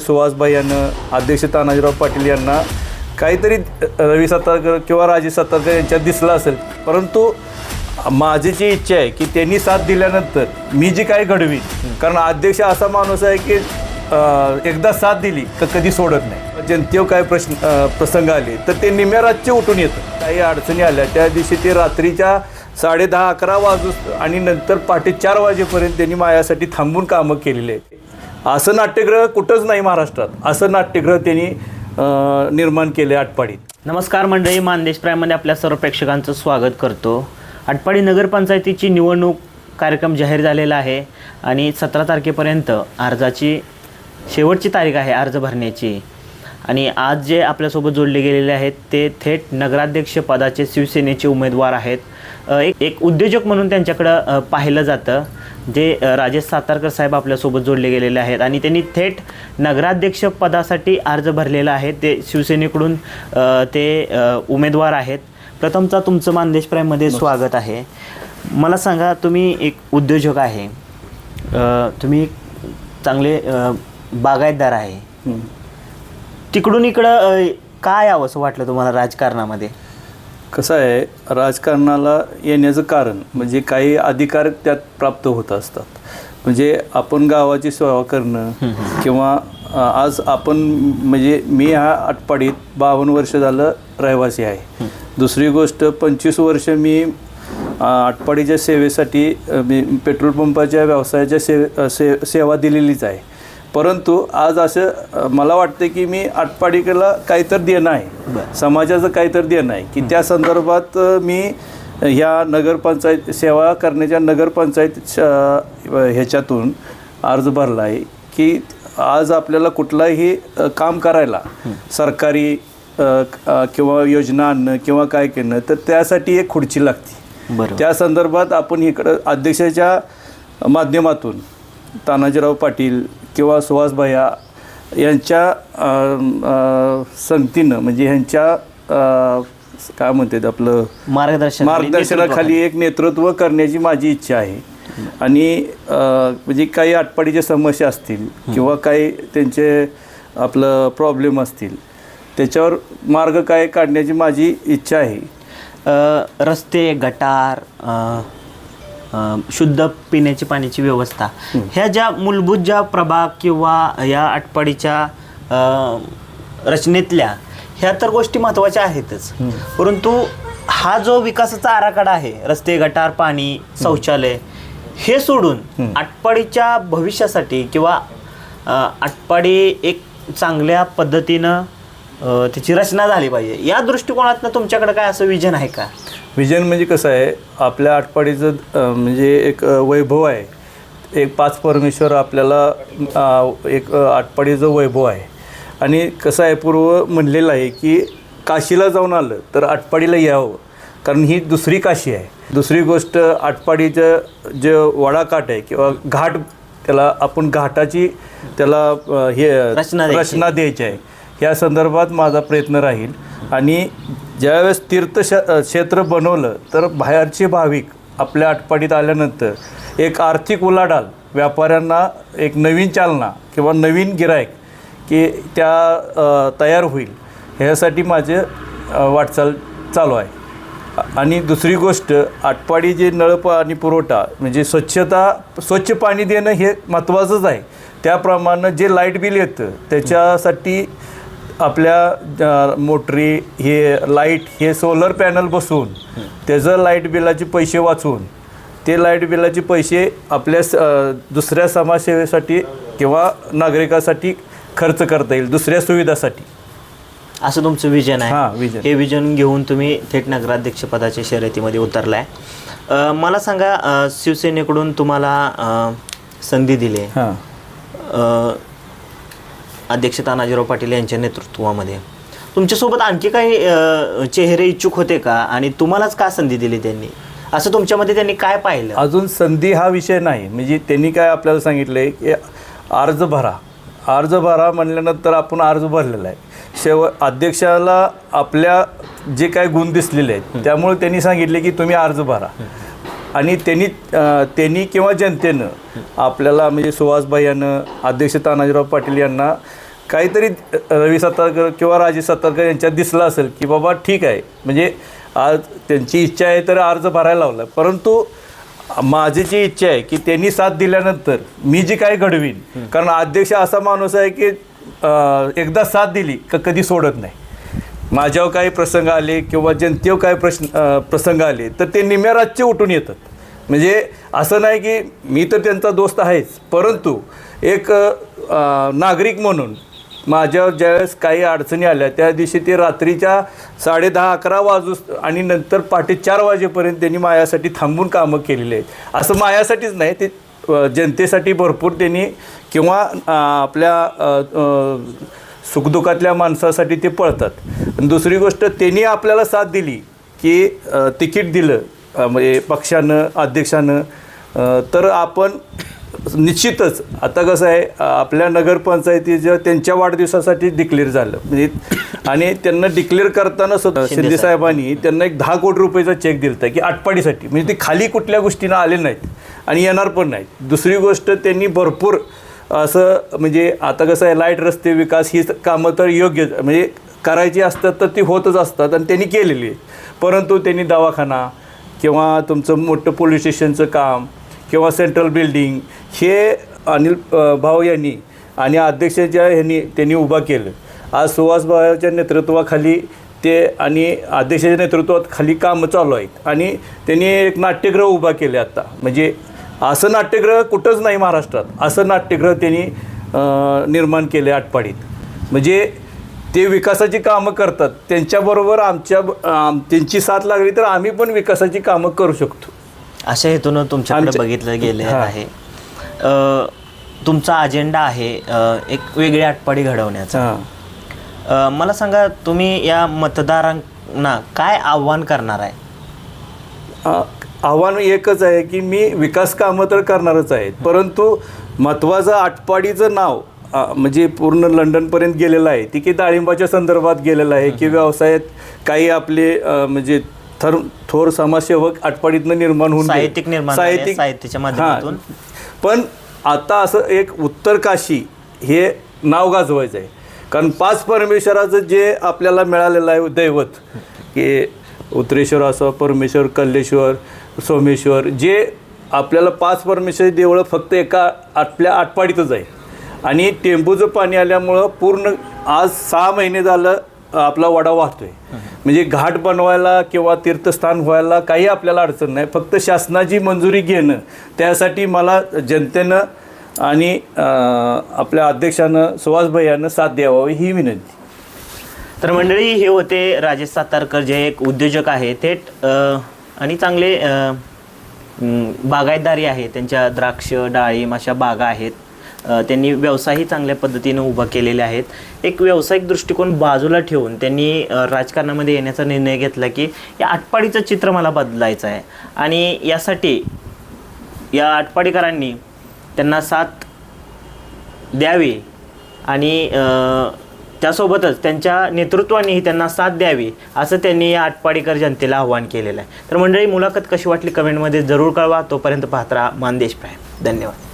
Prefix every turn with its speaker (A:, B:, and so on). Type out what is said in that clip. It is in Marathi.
A: सुहासबाई यांना अध्यक्ष तानाजीराव पाटील यांना काहीतरी रवी सातारकर किंवा राजे सातारकर यांच्यात दिसला असेल. परंतु माझी जी इच्छा आहे की त्यांनी साथ दिल्यानंतर मी जी काय घडवी कारण अध्यक्ष असा माणूस आहे की एकदा साथ दिली तर कधी सोडत नाही. जनतेवर काय प्रश्न प्रसंग आले तर ते निम्या रातचे उठून येतं. काही अडचणी आल्या त्या दिवशी ते रात्रीच्या साडे दहा अकरा वाजू आणि नंतर पहाटे चार वाजेपर्यंत त्यांनी माझ्यासाठी थांबून कामं केलेली आहेत. असं नाट्यगृह कुठंच नाही महाराष्ट्रात. असं नाट्यगृह त्यांनी निर्माण केले आटपाडीत.
B: नमस्कार मंडळी मानदेश प्रायमध्ये आपल्या सर्व प्रेक्षकांचं स्वागत करतो. आटपाडी नगरपंचायतीची निवडणूक कार्यक्रम जाहीर झालेला आहे आणि सतरा तारखेपर्यंत अर्जाची शेवटची तारीख आहे अर्ज भरण्याची. आणि आज जे आपल्यासोबत जोडले गेलेले आहेत ते थेट नगराध्यक्ष पदाचे शिवसेनेचे उमेदवार आहेत. एक एक उद्योजक म्हणून त्यांच्याकडं पाहिलं जातं. जे राजेश सातारकर साहेब आपल्यासोबत जोडले गेलेले आहेत आणि त्यांनी थेट नगराध्यक्ष पदासाठी अर्ज भरलेला आहे. ते शिवसेनेकडून ते उमेदवार आहेत. प्रथमतः तुमचं मानदेश प्राईममध्ये स्वागत आहे. मला सांगा तुम्ही एक उद्योजक आहे. तुम्ही चांगले बागायतदार आहे. तिकडून इकडं काय यावं असं वाटलं तुम्हाला राजकारणामध्ये?
A: कसं आहे राजकारणाला येण्याचं कारण म्हणजे काही अधिकार त्यात प्राप्त होत असतात. म्हणजे आपण गावाची सेवा करणं किंवा आज आपण म्हणजे मी हा आटपाडीत बावन्न वर्ष झालं रहिवासी आहे. दुसरी गोष्ट पंचवीस वर्ष मी आटपाडीच्या सेवेसाठी मी पेट्रोल पंपाच्या व्यवसायाच्या सेवे से सेवा दिलेलीच आहे. परंतु आज असं मला वाटतं की मी आटपाडीला काहीतरी देणं आहे.
B: बरं.
A: समाजाचं काहीतरी देणं आहे. की त्या संदर्भात मी ह्या नगरपंचायत सेवा करण्याच्या नगरपंचायत ह्याच्यातून अर्ज भरला आहे की आज आपल्याला कुठलाही काम करायला सरकारी किंवा योजना आणणं किंवा काय करणं तर त्यासाठी एक खुर्ची लागते.
B: बरोबर.
A: त्या संदर्भात आपण इकडं अध्यक्षाच्या माध्यमातून तानाजीराव पाटील किंवा सुहास भैया यांच्या संगतीनं म्हणजे ह्यांच्या काय म्हणतात आपलं
B: मार्गदर्शन
A: मार्गदर्शनाखाली एक नेतृत्व करण्याची माझी इच्छा आहे. आणि म्हणजे काही आटपाडीच्या समस्या असतील किंवा काही त्यांचे आपलं प्रॉब्लेम असतील त्याच्यावर मार्ग काय काढण्याची माझी इच्छा आहे.
B: रस्ते गटार शुद्ध पिण्याची पाण्याची व्यवस्था. ह्या ज्या मूलभूत ज्या प्रभाग किंवा या आटपाडीच्या रचनेतल्या ह्या तर गोष्टी महत्त्वाच्या आहेतच. परंतु हा जो विकासाचा आराखडा आहे रस्ते गटार पाणी शौचालय हे सोडून आटपाडीच्या भविष्यासाठी किंवा आटपाडी एक चांगल्या पद्धतीनं त्याची रचना झाली पाहिजे. या दृष्टिकोनातनं तुमच्याकडे काय असं विजन आहे का?
A: विजन म्हणजे कसं आहे आपल्या आटपाडीचं म्हणजे एक वैभव आहे. एक पाच परमेश्वर आपल्याला एक आटपाडीचं वैभव आहे. आणि कसं आहे पूर्व म्हणलेलं आहे की काशीला जाऊन आलं तर आटपाडीला यावं. कारण ही दुसरी काशी आहे. दुसरी गोष्ट आटपाडीचं जे वडाकाठ आहे किंवा घाट त्याला आपण घाटाची त्याला हे.
B: रचना द्यायची
A: आहे. या संदर्भात माझा प्रयत्न राहील. आणि ज्यावेळेस तीर्थ क्षेत्र बनवलं तर बाहेरचे भाविक आपल्या आटपाडीत आल्यानंतर एक आर्थिक उलाढाल व्यापाऱ्यांना एक नवीन चालना किंवा नवीन गिरायक की त्या तयार होईल. ह्यासाठी माझे वाटचाल चालू आहे. आणि दुसरी गोष्ट आटपाडी जे नळ पाणी पुरवठा म्हणजे स्वच्छता स्वच्छ पाणी देणं हे महत्त्वाचंच आहे. त्याप्रमाणे जे लाइट बिल येतं त्याच्यासाठी आपल्या मोटरी हे लाइट हे सोलर पॅनल बसवून त्याचं लाइट बिलाचे पैसे वाचवून ते लाइट बिलाचे पैसे आपल्या दुसऱ्या समाजसेवेसाठी किंवा नागरिकासाठी खर्च करता येईल दुसऱ्या सुविधासाठी
B: असं तुमचं विजन
A: हां,
B: आहे. हे विजन घेऊन तुम्ही थेट नगराध्यक्ष पदाच्या शर्यतीमध्ये उतरलाय मला सांगा शिवसेनेकडून तुम्हाला संधी दिली.
A: हां
B: अध्यक्ष तानाजीराव पाटील यांच्या नेतृत्वामध्ये. तुमच्यासोबत आणखी काही चेहरे इच्छुक होते का? आणि तुम्हालाच का संधी दिली त्यांनी? असं तुमच्यामध्ये त्यांनी काय पाहिलं?
A: अजून संधी हा विषय नाही. म्हणजे त्यांनी काय आपल्याला सांगितलं की अर्ज भरा. अर्ज भरा म्हणल्यानंतर आपण अर्ज भरलेला आहे. शेव अध्यक्षाला आपल्या जे काय गुण दिसलेले आहेत त्यामुळे त्यांनी सांगितले की तुम्ही अर्ज भरा. आणि त्यांनी त्यांनी किंवा जनतेनं आपल्याला म्हणजे सुहासभाई यानं अध्यक्ष तानाजीराव पाटील यांना काहीतरी रवी सातारकर किंवा राजेश सातारकर यांच्यात दिसलं असेल की बाबा ठीक आहे. म्हणजे आज त्यांची इच्छा आहे तर अर्ज भरायला लावला. परंतु माझी जी इच्छा आहे की त्यांनी साथ दिल्यानंतर मी जी काय घडवीन. कारण अध्यक्ष असा माणूस आहे की एकदा साथ दिली का कधी सोडत नाही. माझ्यावर काही प्रसंग आले किंवा जनतेवर काही प्रश्न प्रसंग आले तर ते निम्या रातचे उठून येतात. म्हणजे असं नाही की मी तर त्यांचा दोस्त आहेच परंतु एक नागरिक म्हणून माझ्यावर ज्यावेळेस काही अडचणी आल्या त्या दिवशी ते रात्रीच्या साडे दहा अकरा वाजू आणि नंतर पहाटे चार वाजेपर्यंत त्यांनी मायासाठी थांबून कामं केलेली आहेत. असं मायासाठीच नाही ते जनतेसाठी भरपूर त्यांनी किंवा आपल्या सुखदुःखातल्या माणसासाठी ते पळतात. दुसरी गोष्ट त्यांनी आपल्याला साथ दिली की तिकीट दिलं म्हणजे पक्षानं अध्यक्षानं. तर आपण निश्चितच आता कसं आहे आपल्या नगरपंचायतीच्या त्यांच्या वाढदिवसासाठी डिक्लेअर झालं. म्हणजे आणि त्यांना डिक्लेअर करताना सुद्धा शिंदे साहेबांनी त्यांना एक दहा कोटी रुपयाचा चेक दिलता की आटपाडीसाठी. म्हणजे ते खाली कुठल्या गोष्टीनं आले नाहीत आणि येणार पण नाहीत. दुसरी गोष्ट त्यांनी भरपूर असं म्हणजे आता कसं आहे लाइट रस्ते विकास ही कामं तर योग्य म्हणजे करायची असतात तर ती होतच असतात आणि त्यांनी केलेली परंतु त्यांनी दवाखाना किंवा तुमचं मोठं पोलीस स्टेशनचं काम किंवा सेंट्रल बिल्डिंग हे अनिल भाऊ यांनी आणि अध्यक्षाच्या ह्यांनी त्यांनी उभा केलं. आज सुहास भावाच्या नेतृत्वाखाली ते आणि अध्यक्षाच्या नेतृत्वात खाली कामं चालू आहेत. आणि त्यांनी एक नाट्यगृह उभा केले आता. म्हणजे असं नाट्यगृह कुठंच नाही महाराष्ट्रात. असं नाट्यगृह त्यांनी निर्माण केले आटपाडीत. म्हणजे ते विकासाची कामं करतात. त्यांच्याबरोबर आमच्या आम- त्यांची साथ लागली तर आम्ही पण विकासाची कामं करू शकतो.
B: अशा हेतून तुमच्याकडे बघितलं गेले. आहे. तुमचा अजेंडा आहे एक वेगळी आटपाडी घडवण्याचा. मला सांगा तुम्ही या मतदारांना काय आव्हान करणार आहे?
A: आव्हान एकच आहे की मी विकास कामं तर करणारच आहेत. परंतु महत्त्वाचं आटपाडीचं नाव म्हणजे पूर्ण लंडनपर्यंत गेलेलं आहे ती की डाळिंबाच्या संदर्भात गेलेलं आहे की व्यवसायात काही आपले म्हणजे थर थोर समाजसेवक आटपाडीतनं निर्माण होऊन.
B: साहित्यिक निर्माण झाले, साहित्याच्या माध्यमातून.
A: हां. पण आता असं एक उत्तर काशी हे नाव गाजवायचं आहे कारण पाच परमेश्वराचं जे आपल्याला मिळालेलं आहे दैवत की उत्तरेश्वर असो परमेश्वर कल्लेश्वर सोमेश्वर जे आपल्याला पाच परमेश्वरी देवळं फक्त एका आपल्या आटपाडीतच आहे आणि टेंबूचं पाणी आल्यामुळं पूर्ण आज सहा महिने झालं आपला वडा वाहतोय. म्हणजे घाट बनवायला किंवा तीर्थस्थान व्हायला काही आपल्याला अडचण नाही. फक्त शासनाची मंजुरी घेणं त्यासाठी मला जनतेनं आणि आपल्या अध्यक्षानं सुहासभैयानं साथ द्यावावी ही विनंती.
B: तर मंडळी हे होते राजेश सातारकर जे एक उद्योजक आहे. थेट आणि चांगले बागायतदारी आहे. त्यांच्या द्राक्ष डाळिंब अशा बागा आहेत. त्यांनी व्यवसायही चांगल्या पद्धतीने उभा केलेले आहेत. एक व्यावसायिक दृष्टिकोन बाजूला ठेवून त्यांनी राजकारणामध्ये येण्याचा निर्णय घेतला की या आटपाडीचं चित्र मला बदलायचं आहे. आणि यासाठी या आटपाडीकरांनी त्यांना साथ द्यावी आणि त्यासोबतच त्यांच्या नेतृत्वानेही त्यांना साथ द्यावी असं त्यांनी या आटपाडीकर जनतेला आव्हान केलेलं आहे. तर मंडळी मुलाखत कशी वाटली कमेंटमध्ये जरूर कळवा. तोपर्यंत पाहत राहा मानदेश प्राईम धन्यवाद.